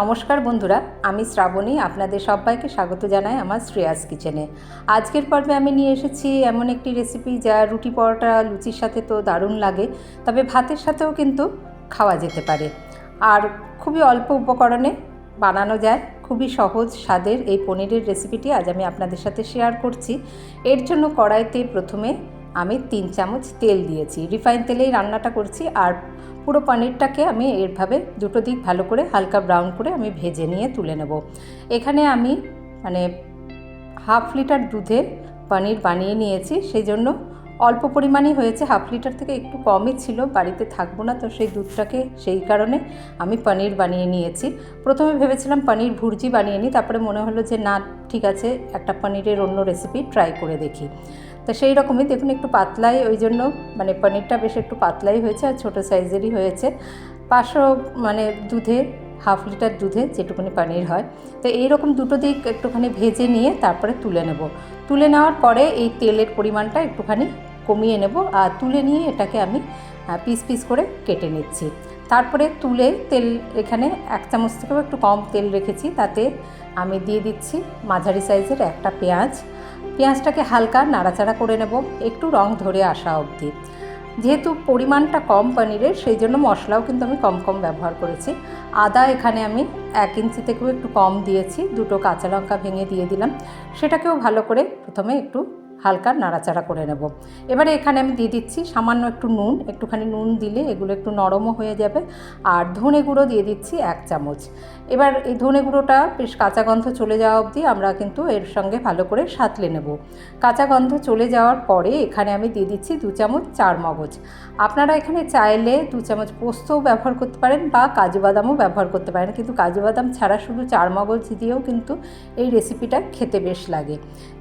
নমস্কার বন্ধুরা, আমি শ্রাবণী, আপনাদের সবাইকে স্বাগত জানাই আমার শ্রেয়াস কিচেনে। আজকের পর্বে আমি নিয়ে এসেছি এমন একটি রেসিপি যা রুটি পরোটা, লুচির সাথে তো দারুণ লাগে, তবে ভাতের সাথেও কিন্তু খাওয়া যেতে পারে। আর খুবই অল্প উপকরণে বানানো যায়, খুবই সহজ স্বাদের এই পনিরের রেসিপিটি আজ আমি আপনাদের সাথে শেয়ার করছি। এর জন্য কড়াইতে প্রথমে আমি তিন চামচ তেল দিয়েছি। রিফাইন তেলেই রান্নাটা করছি আর পুরো পনিরটাকে আমি এরভাবে দুটো দিক ভালো করে হালকা ব্রাউন করে আমি ভেজে নিয়ে তুলে নেব। এখানে আমি মানে হাফ লিটার দুধে পনির বানিয়ে নিয়েছি। সেই জন্য অল্প পরিমাণই হয়েছে। হাফ লিটার থেকে একটু কমই ছিল, বাড়িতে থাকব না তো সেই দুধটাকে সেই কারণে আমি পনির বানিয়ে নিয়েছি। প্রথমে ভেবেছিলাম পনির ভুর্জি বানিয়ে নিই, তারপরে মনে হলো যে না, ঠিক আছে, একটা পনিরের অন্য রেসিপি ট্রাই করে দেখি। তো সেই রকমই দেখুন, একটু পাতলাই, ওই জন্য মানে পনিরটা বেশ একটু পাতলাই হয়েছে আর ছোটো সাইজেরই হয়েছে। পাঁচশো মানে দুধে, হাফ লিটার দুধে যেটুকুনি পনির হয়। তো এইরকম দুটো দিক একটুখানি ভেজে নিয়ে তারপরে তুলে নেব। তুলে নেওয়ার পরে এই তেলের পরিমাণটা একটুখানি কমিয়ে নেব আর তুলে নিয়ে এটাকে আমি পিস পিস করে কেটে নিচ্ছি। তারপরে তুলে তেল এখানে এক চামচ থেকেও একটু কম তেল রেখেছি, তাতে আমি দিয়ে দিচ্ছি মাঝারি সাইজের একটা পেঁয়াজ। পেঁয়াজটাকে হালকা নাড়াচাড়া করে নেব, একটু রং ধরে আসা অবধি। যেহেতু পরিমাণটা কম পনিরের, সেই জন্য মশলাও কিন্তু আমি কম কম ব্যবহার করেছি। আদা এখানে আমি এক ইঞ্চি থেকেও একটু কম দিয়েছি, দুটো কাঁচা লঙ্কা ভেঙে দিয়ে দিলাম। সেটাকেও ভালো করে প্রথমে একটু হালকা নাড়াচাড়া করে নেব। এবারে এখানে আমি দিয়ে দিচ্ছি সামান্য একটু নুন, একটুখানি নুন দিলে এগুলো একটু নরমও হয়ে যাবে। আর ধনে গুঁড়ো দিয়ে দিচ্ছি এক চামচ। এবার এই ধনে গুঁড়োটা বেশ কাঁচা গন্ধ চলে যাওয়া অবধি আমরা কিন্তু এর সঙ্গে ভালো করে সাঁতলে নেব। কাঁচা গন্ধ চলে যাওয়ার পরে এখানে আমি দিয়ে দিচ্ছি দু চামচ চার মগজ। আপনারা এখানে চাইলে দু চামচ পোস্তও ব্যবহার করতে পারেন বা কাজু বাদামও ব্যবহার করতে পারেন। কিন্তু কাজু বাদাম ছাড়া শুধু চার মগজ দিয়েও কিন্তু এই রেসিপিটা খেতে বেশ লাগে।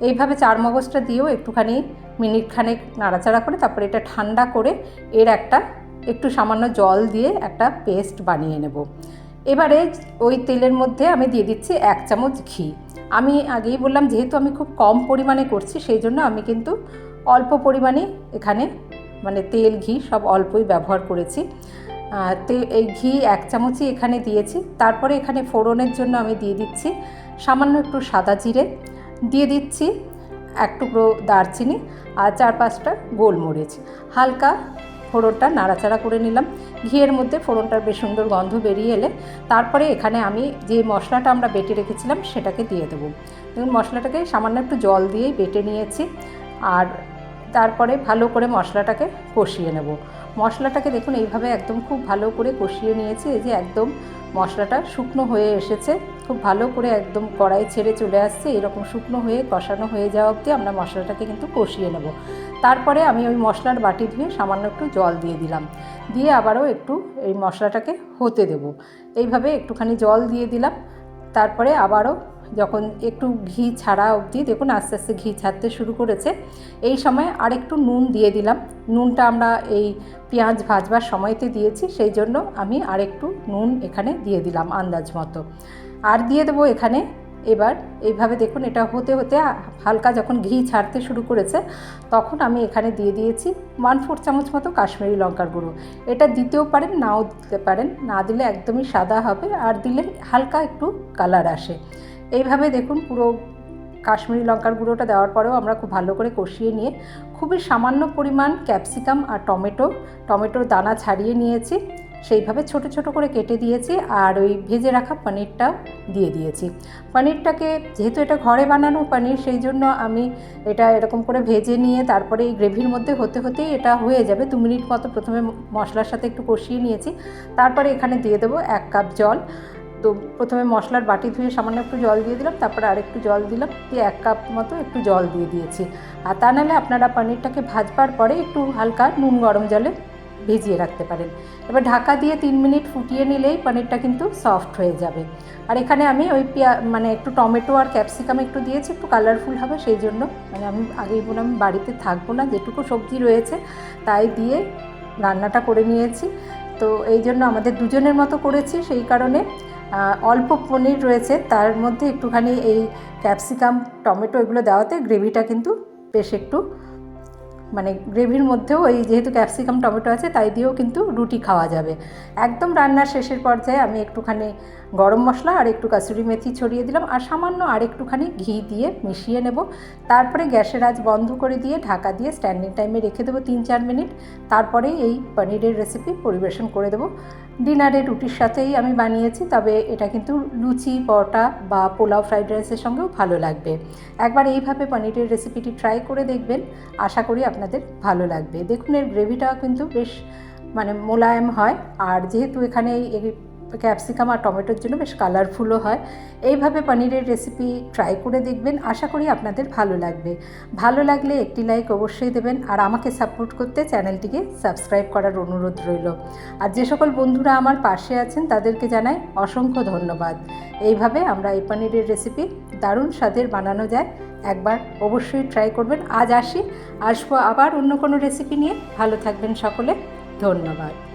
এইভাবে চার মগজটা দিয়েও একটুখানি মিনিট খানেক নাড়াচাড়া করে, তারপরে এটা ঠান্ডা করে এর একটা একটু সামান্য জল দিয়ে একটা পেস্ট বানিয়ে নেব। এবারে ওই তেলের মধ্যে আমি দিয়ে দিচ্ছি এক চামচ ঘি। আমি আগেই বললাম, যেহেতু আমি খুব কম পরিমাণে করছি, সেই জন্য আমি কিন্তু অল্প পরিমাণে এখানে মানে তেল, ঘি সব অল্পই ব্যবহার করেছি। তে, এই ঘি এক চামচই এখানে দিয়েছি। তারপরে এখানে ফোড়নের জন্য আমি দিয়ে দিচ্ছি সামান্য একটু সাদা জিরে। দিয়ে দিচ্ছি এক টুকরো দারচিনি আর চার পাঁচটা গোলমরিচ। হালকা ফোড়নটা নাড়াচাড়া করে নিলাম। ঘিয়ের মধ্যে ফোড়নটার বেশ সুন্দর গন্ধ বেরিয়ে এলে তারপরে এখানে আমি যে মশলাটা আমরা বেটে রেখেছিলাম সেটাকে দিয়ে দেবো। মশলাটাকে সামান্য একটু জল দিয়েই বেটে নিয়েছি। আর তারপরে ভালো করে মশলাটাকে কষিয়ে নেব। মশলাটাকে দেখুন, এইভাবে একদম খুব ভালো করে কষিয়ে নিয়েছি। এই যে একদম মশলাটা শুকনো হয়ে এসেছে, খুব ভালো করে একদম কড়াই ছেড়ে চলে আসছে। এরকম শুকনো হয়ে কষানো হয়ে যাওয়া অবধি আমরা মশলাটাকে কিন্তু কষিয়ে নেব। তারপরে আমি ওই মশলার বাটি ধুয়ে সামান্য একটু জল দিয়ে দিলাম। দিয়ে আবারও একটু এই মশলাটাকে হতে দেব। এইভাবে একটুখানি জল দিয়ে দিলাম। তারপরে আবারও যখন একটু ঘি ছাড়া অবধি, দেখুন আস্তে আস্তে ঘি ছাড়তে শুরু করেছে, এই সময় আরেকটু নুন দিয়ে দিলাম। নুনটা আমরা এই পেঁয়াজ ভাজবার সময়তে দিয়েছি, সেই জন্য আমি আরেকটু নুন এখানে দিয়ে দিলাম আন্দাজ মতো। আর দিয়ে দেবো এখানে এবার, এইভাবে দেখুন এটা হতে হতে হালকা যখন ঘি ছাড়তে শুরু করেছে, তখন আমি এখানে দিয়ে দিয়েছি ওয়ান ফোর চামচ মতো কাশ্মীরি লঙ্কার গুঁড়ো। এটা দিতেও পারেন, নাও দিতে পারেন, না দিলে একদমই সাদা হবে, আর দিলে হালকা একটু কালার আসে। এইভাবে দেখুন পুরো কাশ্মীরি লঙ্কার গুঁড়োটা দেওয়ার পরেও আমরা খুব ভালো করে কষিয়ে নিয়ে খুবই সামান্য পরিমাণ ক্যাপসিকাম আর টমেটো, টমেটোর দানা ছাড়িয়ে নিয়েছি। সেইভাবে ছোট ছোট করে কেটে দিয়েছি আর ওই ভেজে রাখা পনিরটাও দিয়ে দিয়েছি। পনিরটাকে যেহেতু এটা ঘরে বানানো পনির, সেই জন্য আমি এটা এরকম করে ভেজে নিয়ে তারপরে এই গ্রেভির মধ্যে হতে হতেই এটা হয়ে যাবে। দু মিনিট মতো প্রথমে মশলার সাথে একটু কষিয়ে নিয়েছি। তারপরে এখানে দিয়ে দেবো এক কাপ জল। তো প্রথমে মশলার বাটি ধুয়ে সামান্য একটু জল দিয়ে দিলাম, তারপরে আরেকটু জল দিলাম, দিয়ে এক কাপ মতো একটু জল দিয়ে দিয়েছি। আর তা নাহলে আপনারা পনিরটাকে ভাজবার পরে একটু হালকা নুন গরম জলে ভিজিয়ে রাখতে পারেন। এবার ঢাকা দিয়ে তিন মিনিট ফুটিয়ে নিলেই পনিরটা কিন্তু সফট হয়ে যাবে। আর এখানে আমি ওই পেঁয়া মানে একটু টমেটো আর ক্যাপসিকাম একটু দিয়েছি, একটু কালারফুল হবে সেই জন্য। মানে আমি আগেই বললাম, বাড়িতে থাকব না, যেটুকু সবজি রয়েছে তাই দিয়ে রান্নাটা করে নিয়েছি। তো এই জন্য আমাদের দুজনের মতো করেছি, সেই কারণে অল্প পনির রয়েছে, তার মধ্যে একটুখানি এই ক্যাপসিকাম, টমেটো এগুলো দেওয়াতে গ্রেভিটা কিন্তু বেশ একটু মানে গ্রেভির মধ্যেও ওই যেহেতু ক্যাপসিকাম, টমেটো আছে, তাই দিয়েও কিন্তু রুটি খাওয়া যাবে। একদম রান্নার শেষের পর্যায়ে আমি একটুখানি গরম মশলা আর একটু কাসুরি মেথি ছড়িয়ে দিলাম আর সামান্য আর একটুখানি ঘি দিয়ে মিশিয়ে নেব। তারপরে গ্যাসের আজ বন্ধ করে দিয়ে ঢাকা দিয়ে স্ট্যান্ডিং টাইমে রেখে দেবো তিন চার মিনিট। তারপরে এই পনিরের রেসিপি পরিবেশন করে দেবো। ডিনারে রুটির সাথেই আমি বানিয়েছি, তবে এটা কিন্তু লুচি, পরোটা বা পোলাও ফ্রাইড রাইসের সঙ্গেও ভালো লাগবে। একবার এইভাবে পনিরের রেসিপিটি ট্রাই করে দেখবেন, আশা করি আপনাদের ভালো লাগবে। দেখুন, এর গ্রেভিটাও কিন্তু বেশ মানে মোলায়েম হয়, আর যেহেতু এখানে এই ক্যাপসিকাম আর টমেটোর জন্য বেশ কালারফুলও হয়। এইভাবে পনিরের রেসিপি ট্রাই করে দেখবেন, আশা করি আপনাদের ভালো লাগবে। ভালো লাগলে একটি লাইক অবশ্যই দেবেন আর আমাকে সাপোর্ট করতে চ্যানেলটিকে সাবস্ক্রাইব করার অনুরোধ রইল। আর যে সকল বন্ধুরা আমার পাশে আছেন, তাদেরকে জানাই অসংখ্য ধন্যবাদ। এইভাবে আমরা এই পনিরের রেসিপি দারুণ স্বাদের বানানো যায়। একবার অবশ্যই ট্রাই করবেন। আজ আসি, আসব আবার অন্য কোনো রেসিপি নিয়ে। ভালো থাকবেন সকলে। ধন্যবাদ।